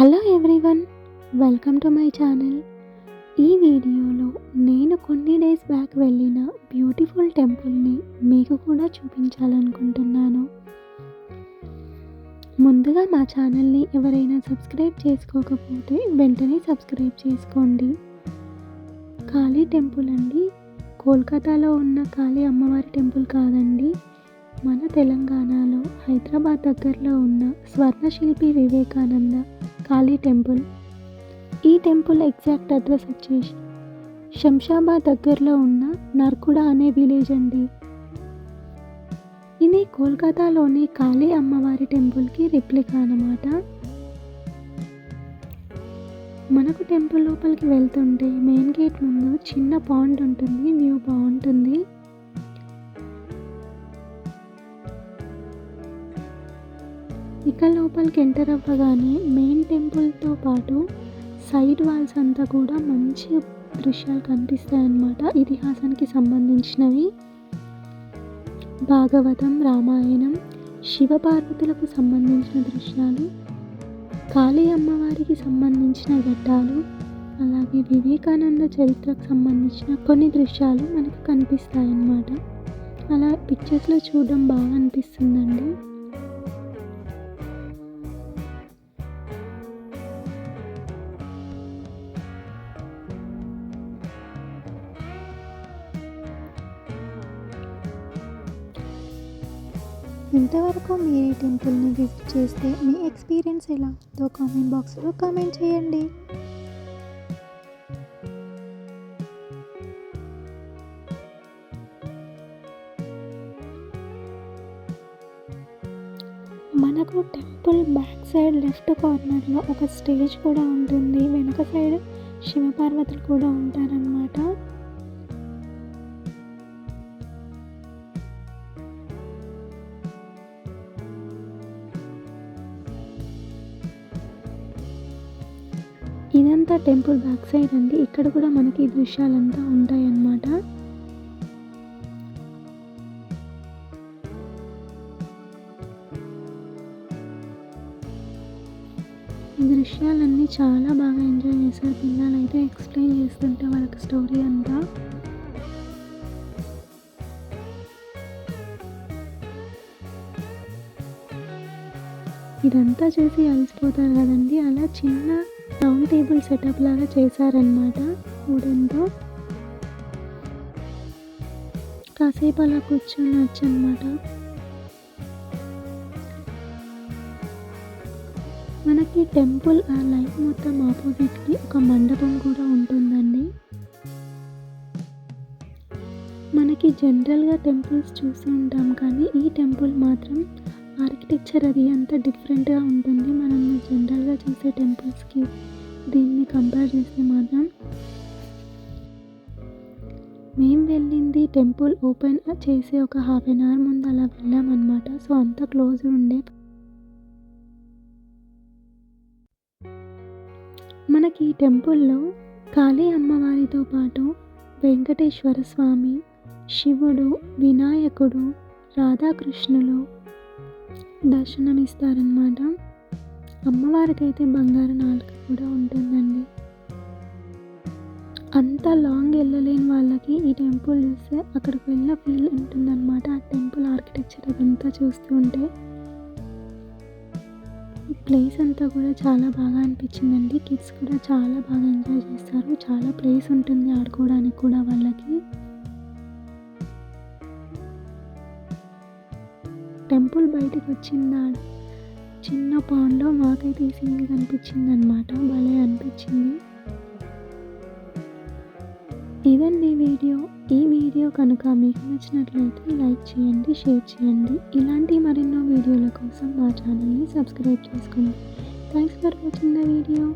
Hello everyone welcome to my channel ఈ వీడియోలో నేను కొన్ని డేస్ బ్యాక్ వెళ్ళిన బ్యూటిఫుల్ టెంపుల్ని మీకు కూడా చూపించాలనుకుంటున్నాను. ముందుగా మా ఛానల్ని ఎవరైనా సబ్స్క్రైబ్ చేసుకోకపోతే వెంటనే సబ్స్క్రైబ్ చేసుకోండి. కాళీ టెంపుల్ అండి. కోల్కతాలో ఉన్న కాళీ అమ్మవారి టెంపుల్ కాదండి. మన తెలంగాణలో హైదరాబాద్ దగ్గరలో ఉన్న స్వర్ణశిల్పి వివేకానంద కాళీ టెంపుల్. ఈ టెంపుల్ ఎగ్జాక్ట్ అడ్రస్ వచ్చేసి శంషాబాద్ దగ్గరలో ఉన్న నర్కుడ అనే విలేజ్ అండి. ఇది కోల్కతాలోని కాళీ అమ్మవారి టెంపుల్కి రిప్లికా అన్నమాట. మనకు టెంపుల్ లోపలికి వెళ్తుంటే మెయిన్ గేట్ ముందు చిన్న పాండ్ ఉంటుంది వ్యూ బాగుంటుంది ఇక లోపలికి ఎంటర్ అవ్వగానే మెయిన్ టెంపుల్తో పాటు సైడ్ వాల్స్ అంతా కూడా మంచి దృశ్యాలు కనిపిస్తాయి అన్నమాట ఇతిహాసానికి సంబంధించినవి. భాగవతం రామాయణం శివపార్వతులకు సంబంధించిన దృశ్యాలు కాళీ అమ్మవారికి సంబంధించిన ఘట్టాలు అలాగే వివేకానంద చరిత్రకు సంబంధించిన కొన్ని దృశ్యాలు మనకు కనిపిస్తాయి అన్నమాట అలా పిక్చర్స్లో చూడడం బాగా అనిపిస్తుందండి. ఇంతవరకు మీరు టెంపుల్ని విజిట్ చేస్తే మీ ఎక్స్పీరియన్స్ ఎలా? తో కామెంట్ బాక్స్లో కామెంట్ చేయండి. మనకు టెంపుల్ బ్యాక్ సైడ్ లెఫ్ట్ కార్నర్లో ఒక స్టేజ్ కూడా ఉంటుంది. వెనుక సైడ్ శివపార్వతులు కూడా ఉంటారనమాట ఇదంతా టెంపుల్ బ్యాక్ సైడ్ అండి. ఇక్కడ కూడా మనకి ఈ దృశ్యాలంతా ఉంటాయి అన్నమాట ఈ దృశ్యాలన్నీ చాలా బాగా ఎంజాయ్ చేశారు. పిల్లలు అయితే ఎక్స్ప్లెయిన్ చేస్తుంటే వాళ్ళకి స్టోరీ అంతా. ఇదంతా చేసి అలసిపోతారు కదండి. అలా చిన్న రౌండ్ టేబుల్ సెటప్ లాగా చేశారనమాట వుడెన్తో కాసేపు అలా కూర్చొని అనమాట మనకి టెంపుల్ ఆ లైఫ్ మొత్తం ఆపోజిట్కి ఒక మండపం కూడా ఉంటుందండి. మనకి జనరల్గా టెంపుల్స్ చూసి ఉంటాం కానీ ఈ టెంపుల్ మాత్రం ఆర్కిటెక్చర్ అది అంత డిఫరెంట్గా ఉంటుంది. మనం జనరల్గా చూసే టెంపుల్స్కి దీన్ని కంపేర్ చేస్తే మాత్రం మేము వెళ్ళింది టెంపుల్ ఓపెన్ చేసి ఒక హాఫ్ అన్ అవర్ ముందు అలా వెళ్ళామన్నమాట. సో అంత క్లోజ్ ఉండే. మనకి ఈ టెంపుల్లో కాళీ అమ్మవారితో పాటు వెంకటేశ్వర స్వామి శివుడు వినాయకుడు రాధాకృష్ణులు దర్శనమిస్తారనమాట అమ్మవారికి అయితే బంగారు నాలుక కూడా ఉంటుందండి. అంత లాంగ్ వెళ్ళలేని వాళ్ళకి ఈ టెంపుల్ చూస్తే అక్కడికి వెళ్ళిన ఫీల్ ఉంటుందన్నమాట. ఆ టెంపుల్ ఆర్కిటెక్చర్ అదంతా చూస్తూ ఉంటే. ప్లేస్ అంతా కూడా చాలా బాగా అనిపించిందండి. కిడ్స్ కూడా చాలా బాగా ఎంజాయ్ చేస్తారు. చాలా ప్లేస్ ఉంటుంది ఆడుకోవడానికి కూడా వాళ్ళకి. టెంపుల్ బయటకు వచ్చిందా చిన్న పాండ్లో మాకైతే తీసింది కనిపించింది అనమాట భలే అనిపించింది. ఇదండి వీడియో. ఈ వీడియో కనుక మీకు నచ్చినట్లయితే లైక్ చేయండి షేర్ చేయండి. ఇలాంటి మరెన్నో వీడియోల కోసం మా ఛానల్ని సబ్స్క్రైబ్ చేసుకోండి. Thanks for watching the video.